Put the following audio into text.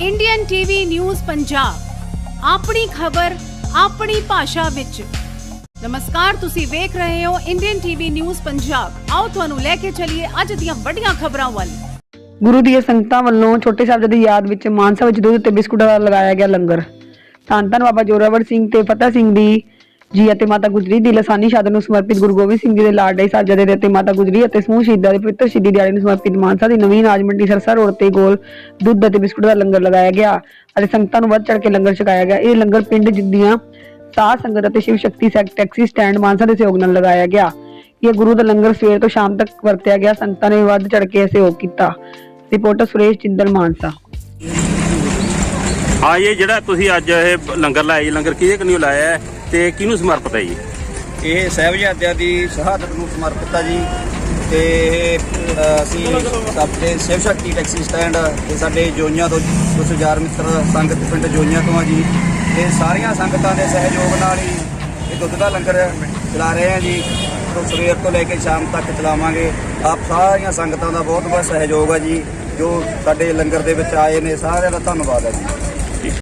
Indian TV news Punjab ਆਪਣੀ ਖਬਰ, ਆਪਣੀ ਭਾਸ਼ਾ ਵਿੱਚ। ਨਮਸਕਾਰ, ਤੁਸੀਂ ਵੇਖ ਰਹੇ ਹੋ ਇੰਡੀਅਨ ਟੀਵੀ ਨਿਊਜ਼ ਪੰਜਾਬ ਆਓ ਤੁਹਾਨੂੰ ਲੈ ਕੇ ਚੱਲੀਏ ਅੱਜ ਦੀਆਂ ਵੱਡੀਆਂ ਖਬਰਾਂ ਵੱਲ। ਗੁਰੂ ਦੀਆਂ ਸੰਗਤਾਂ ਵੱਲੋਂ ਛੋਟੇ ਸਾਹਿਬਜ਼ਾਦੇ ਦੀ ਯਾਦ ਵਿੱਚ ਮਾਨਸਾ ਵਿੱਚ ਦੁੱਧ ਤੇ ਬਿਸਕੁਟਾਂ ਦਾ ਲਗਾਇਆ ਗਿਆ ਲੰਗਰ। ਧੰਨ ਧੰਨ ਬਾਬਾ ਜੋਰਾਵਰ ਸਿੰਘ ਤੇ ਫਤਿਹ ਸਿੰਘ ਦੀ ਜੀ ਅਤੇ ਮਾਤਾ ਗੁਜਰੀ ਦੀ ਲਸਾਨੀ ਸ਼ਹਾਦਤ ਨੂੰ ਸਮਰਪਿਤ ਗੁਰੂ ਗੋਬਿੰਦ ਸਿੰਘ ਜੀ ਦੇ ਲਾਡਲੇ ਸਾਹਿਬਜ਼ਾਦੇ ਦੇ ਅਤੇ ਮਾਤਾ ਗੁਜਰੀ ਅਤੇ ਸਮੂਹ ਸ਼ਹੀਦਾਂ ਦੇ ਪਵਿੱਤਰ ਸ਼ਹੀਦੀ ਦਿਹਾੜੇ ਨੂੰ ਸਮਰਪਿਤ ਮਾਨਸਾ ਦੀ ਨਵੀਂ ਅਨਾਜ ਮੰਡੀ ਸਰਸਾ ਰੋਡ ਤੇ ਗੋਲ ਦੁੱਧ ਅਤੇ ਬਿਸਕੁਟ ਦਾ ਲੰਗਰ ਲਗਾਇਆ ਗਿਆ ਅਤੇ ਸੰਗਤਾਂ ਨੂੰ ਵੱਧ ਚੜ ਕੇ ਲੰਗਰ ਛਕਾਇਆ ਗਿਆ। ਇਹ ਲੰਗਰ ਪਿੰਡ ਜਿੱਦੀਆਂ ਸਾਧ ਸੰਗਤ ਅਤੇ ਸ਼ਿਵ ਸ਼ਕਤੀ ਸੈਕ ਟੈਕਸੀ ਸਟੈਂਡ ਮਾਨਸਾ ਦੇ ਸਹਿਯੋਗ ਨਾਲ ਲਗਾਇਆ ਗਿਆ। ਇਹ ਗੁਰੂ ਦਾ ਲੰਗਰ ਸਵੇਰ ਤੋਂ ਸ਼ਾਮ ਤੱਕ ਵਰਤਿਆ ਗਿਆ। ਸੰਗਤਾਂ ਨੇ ਵੱਧ ਚੜ ਕੇ ਸਹਿਯੋਗ ਕੀਤਾ। ਰਿਪੋਰਟਰ ਸੁਰੇਸ਼ ਜਿੰਦਲ, ਮਾਨਸਾ। ਹਾਂ ਇਹ ਜਿਹੜਾ ਤੁਸੀਂ ਅੱਜ ਇਹ ਲੰਗਰ ਲਾਇਆ ਜੀ ਲੰਗਰ ਕਿਹਦੇ ਕਨੀਓ ਲਾਇਆ ਹੈ ਤੇ ਕਿਹਨੂੰ ਸਮਰਪਿਤ ਹੈ ਜੀ? ਇਹ ਸਾਹਿਬਜ਼ਾਦਿਆਂ ਦੀ ਸ਼ਹਾਦਤ ਨੂੰ ਸਮਰਪਿਤ ਹੈ ਜੀ ਤੇ ਇਹ, ਅਸੀਂ ਸਾਡੇ ਸ਼ਿਵ ਸ਼ਕਤੀ ਟੈਕਸੀ ਸਟੈਂਡ ਤੇ ਸਾਡੇ ਜੋਈਆਂ ਤੋਂ ਕੁਝ ਹਜ਼ਾਰ ਮਿੱਤਰ ਸੰਗਤ ਪਿੰਡ ਜੋਈਆਂ ਤੋਂ ਆ ਜੀ ਤੇ ਸਾਰੀਆਂ ਸੰਗਤਾਂ ਦੇ ਸਹਿਯੋਗ ਨਾਲ ਹੀ ਇਹ ਦੁੱਧ ਦਾ ਲੰਗਰ ਚਲਾ ਰਹੇ ਆ ਜੀ। ਤੋਂ ਸਵੇਰ ਤੋਂ ਲੈ ਕੇ ਸ਼ਾਮ ਤੱਕ ਚਲਾਵਾਂਗੇ। ਆਪ ਸਾਰੀਆਂ ਸੰਗਤਾਂ ਦਾ ਬਹੁਤ ਬਹੁਤ ਸਹਿਯੋਗ ਆ ਜੀ ਜੋ ਸਾਡੇ ਲੰਗਰ ਦੇ ਵਿੱਚ ਆਏ ਨੇ ਸਾਰਿਆਂ ਦਾ ਧੰਨਵਾਦ ਹੈ ਜੀ।